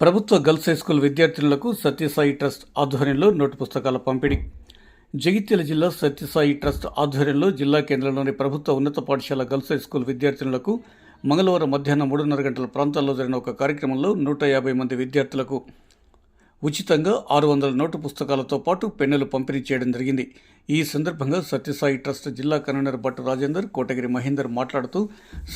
ప్రభుత్వ girls high school విద్యార్థినులకు Sathya Sai trust ఆధ్వర్యంలో నోటు పుస్తకాల పంపిణీ. జగిత్యాల జిల్లా సత్యసాయి ట్రస్ట్ ఆధ్వర్యంలో జిల్లా కేంద్రంలోని ప్రభుత్వ ఉన్నత పాఠశాల గర్ల్స్ హై స్కూల్ విద్యార్థినులకు మంగళవారం మధ్యాహ్నం మూడున్నర గంటల ప్రాంతాల్లో జరిగిన ఒక కార్యక్రమంలో నూట యాభై మంది విద్యార్థులకు ఉచితంగా ఆరు వందల నోటు పుస్తకాలతో పాటు పెన్నులు పంపిణీ చేయడం జరిగింది. ఈ సందర్భంగా సత్యసాయి ట్రస్ట్ జిల్లా కన్వీనర్ భట్టు రాజేందర్ కోటగిరి మహేందర్ మాట్లాడుతూ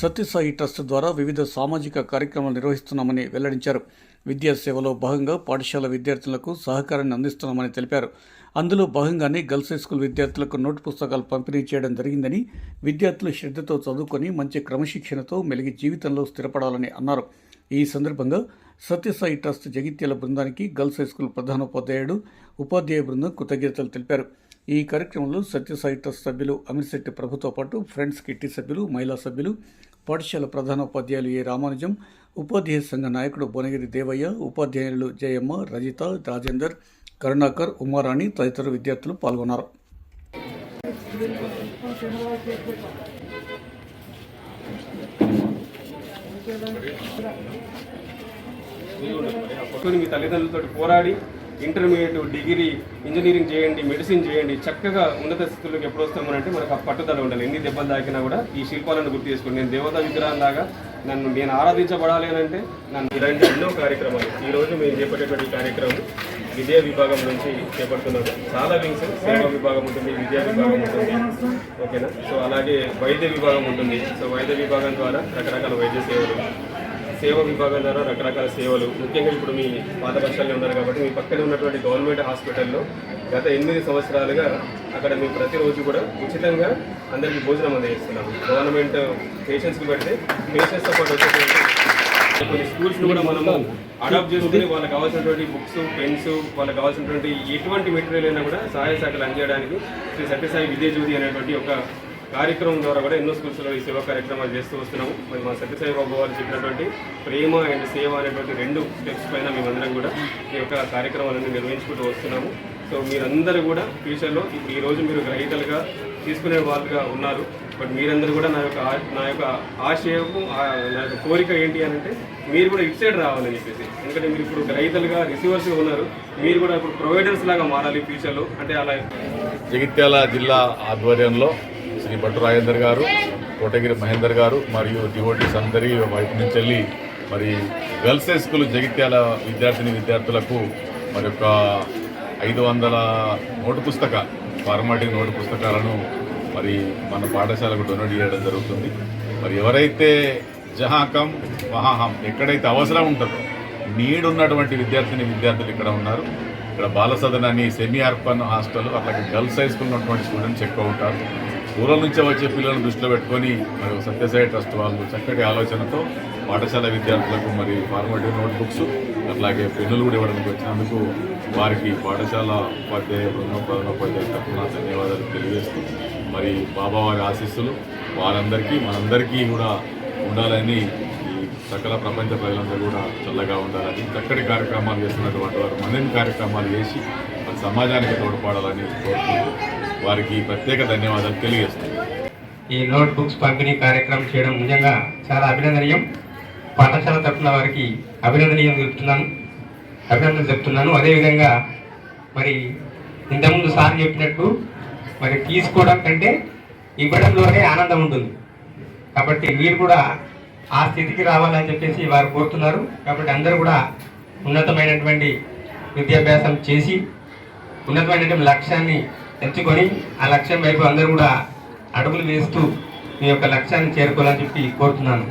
సత్యసాయి ట్రస్ట్ ద్వారా వివిధ సామాజిక కార్యక్రమాలు నిర్వహిస్తున్నామని వెల్లడించారు. విద్యా సేవలో భాగంగా పాఠశాల విద్యార్థులకు సహకారాన్ని అందిస్తున్నామని తెలిపారు. అందులో భాగంగానే గర్ల్స్ హైస్కూల్ విద్యార్థులకు నోటు పుస్తకాలు పంపిణీ చేయడం జరిగిందని విద్యార్థులు శ్రద్ధతో చదువుకొని మంచి క్రమశిక్షణతో మెలిగి జీవితంలో స్థిరపడాలని అన్నారు. ఈ సందర్భంగా సత్యసాయి ట్రస్ట్ జగిత్యాల బృందానికి గర్ల్స్ హై స్కూల్ ప్రధానోపాధ్యాయుడు ఉపాధ్యాయ బృందం కృతజ్ఞతలు తెలిపారు. ఈ కార్యక్రమంలో సత్యసాయి ట్రస్ట్ సభ్యులు అమీర్శెట్టి ప్రభుతో పాటు ఫ్రెండ్స్ కిట్టి సభ్యులు మహిళా సభ్యులు పాఠశాల ప్రధానోపాధ్యాయులు ఏ రామానుజం ఉపాధ్యాయ సంఘ నాయకుడు భువనగిరి దేవయ్య ఉపాధ్యాయులు జయమ్మ రజిత రాజేందర్ కరుణాకర్ ఉమారాణి తదితర విద్యార్థులు పాల్గొన్నారు. మీ తల్లిదండ్రులతో పోరాడి ఇంటర్మీడియట్ డిగ్రీ ఇంజనీరింగ్ చేయండి మెడిసిన్ చేయండి చక్కగా ఉన్నత స్థితిలోకి ఎప్పుడు వస్తామనంటే మనకు ఆ పట్టుదల ఉండాలి. ఎన్ని దెబ్బలు తాకినా కూడా ఈ శిల్పాలను గుర్తు చేసుకోండి. నేను దేవతా విగ్రహం లాగా నన్ను నేను ఆరాధించబడాలి అని అంటే నన్ను రెండు ఎన్నో కార్యక్రమాలు. ఈరోజు మేము చేపట్టేటువంటి కార్యక్రమం విద్యా విభాగం నుంచి చేపడుతున్నాము చాలా వింగ్స్ సేవా విభాగం ఉంటుంది విద్యా విభాగం ఉంటుంది. ఓకేనా? సో అలాగే వైద్య విభాగం ఉంటుంది. సో వైద్య విభాగం ద్వారా రకరకాల వైద్య సేవలు సేవా విభాగం ద్వారా రకరకాల సేవలు ముఖ్యంగా ఇప్పుడు మీ పాత పక్షాల్లో ఉన్నారు కాబట్టి మీ పక్కనే ఉన్నటువంటి గవర్నమెంట్ హాస్పిటల్లో గత ఎనిమిది సంవత్సరాలుగా అక్కడ మేము ప్రతిరోజు కూడా ఉచితంగా అందరికీ భోజనం అందజేస్తున్నాము గవర్నమెంట్ పేషెంట్స్కి పెడితే పేషెంట్స్తో పాటు వచ్చేటువంటి కొన్ని స్కూల్స్ కూడా మనము అడాప్ట్ చేసుకుని వాళ్ళకి కావాల్సినటువంటి బుక్స్ పెన్స్ వాళ్ళకి కావాల్సినటువంటి ఎటువంటి మెటీరియల్ అయినా కూడా సహాయ శాఖలు అందజేయడానికి శ్రీ సత్యసాయి విద్యాజ్యోతి అనేటువంటి ఒక కార్యక్రమం ద్వారా కూడా ఎన్నో స్కూల్స్లో ఈ సేవా కార్యక్రమాలు చేస్తూ వస్తున్నాము. మరి మా సత్యసాయి బాబు వారు చెప్పినటువంటి ప్రేమ అండ్ సేవ అనేటువంటి రెండు స్టెప్స్ పైన మేమందరం కూడా ఈ యొక్క కార్యక్రమాలను నిర్వహించుకుంటూ వస్తున్నాము. సో మీరందరూ కూడా ఫ్యూచర్లో ఇప్పుడు ఈ రోజు మీరు గ్రహీతలుగా తీసుకునే వాళ్ళుగా ఉన్నారు. బట్ మీరందరూ కూడా నా యొక్క నా యొక్క ఆశయము నా యొక్క కోరిక ఏంటి అని అంటే మీరు కూడా ఇటు సైడ్ రావాలని చెప్పేసి. ఎందుకంటే మీరు ఇప్పుడు గ్రహీతలుగా రిసీవర్స్గా ఉన్నారు. మీరు కూడా ఇప్పుడు ప్రొవైడర్స్ లాగా మారాలి ఫ్యూచర్లో. అంటే అలా జగిత్యాల జిల్లా ఆధ్వర్యంలో శ్రీ భట్టు రాజేందర్ గారు కోటగిరి మహేందర్ గారు మరియు డివోటీస్ అందరి వైపు నుంచి వెళ్ళి మరి గర్ల్స్ హై స్కూల్ జగిత్యాల విద్యార్థిని విద్యార్థులకు మరి ఒక ఐదు వందల నోటు పుస్తక ఫార్మాటిక్ నోటు పుస్తకాలను మరి మన పాఠశాలకు డొనేట్ చేయడం జరుగుతుంది. మరి ఎవరైతే జహాకం మహాహం ఎక్కడైతే అవసరం ఉంటుందో నీడ్ ఉన్నటువంటి విద్యార్థిని విద్యార్థులు ఇక్కడ ఉన్నారు. ఇక్కడ బాల సదన్ అని సెమీ అర్బన్ హాస్టల్ అట్లాగే గర్ల్స్ హై స్కూల్ ఉన్నటువంటి స్టూడెంట్స్ ఎక్కువ ఉంటారు. దూరం నుంచే వచ్చే పిల్లలను దృష్టిలో పెట్టుకొని మరి సత్యసాయి ట్రస్ట్ వాళ్ళు చక్కటి ఆలోచనతో పాఠశాల విద్యార్థులకు మరి ఫార్మేటివ్ నోట్బుక్స్ అట్లాగే పెన్నులు కూడా ఇవ్వడానికి వచ్చినందుకు వారికి పాఠశాల ఉపాధ్యాయ బృందం ప్రధానోపాధ్యాయ తరఫున ధన్యవాదాలు తెలియజేస్తూ మరి బాబా వారి ఆశీస్సులు వారందరికీ మనందరికీ కూడా ఉండాలని ఈ సకల ప్రపంచ ప్రజలందరూ కూడా చల్లగా ఉండాలని చక్కటి కార్యక్రమాలు చేస్తున్నటువంటి వారు మరిన్ని కార్యక్రమాలు చేసి మన సమాజానికి తోడ్పడాలని కోరుకుంటున్నాను వారికి ప్రత్యేక ధన్యవాదాలు తెలియజేస్తున్నాను. ఈ నోట్ బుక్స్ పంపిణీ కార్యక్రమం చేయడం నిజంగా చాలా అభినందనీయం. పాఠశాల తరఫున వారికి అభినందనీయం చెప్తున్నాను అభినందనలు చెప్తున్నాను. అదేవిధంగా మరి ఇంతకుముందు సార్ చెప్పినట్టు మరి తీసుకోవడం కంటే ఇవ్వడంలోనే ఆనందం ఉంటుంది. కాబట్టి మీరు కూడా ఆ స్థితికి రావాలని చెప్పేసి వారు కోరుతున్నారు. కాబట్టి అందరూ కూడా ఉన్నతమైనటువంటి విద్యాభ్యాసం చేసి ఉన్నతమైనటువంటి లక్ష్యాన్ని తెచ్చుకొని ఆ లక్ష్యం వైపు అందరూ కూడా అడుగులు వేస్తూ మీ యొక్క లక్ష్యాన్ని చేరుకోవాలని చెప్పి కోరుతున్నాను.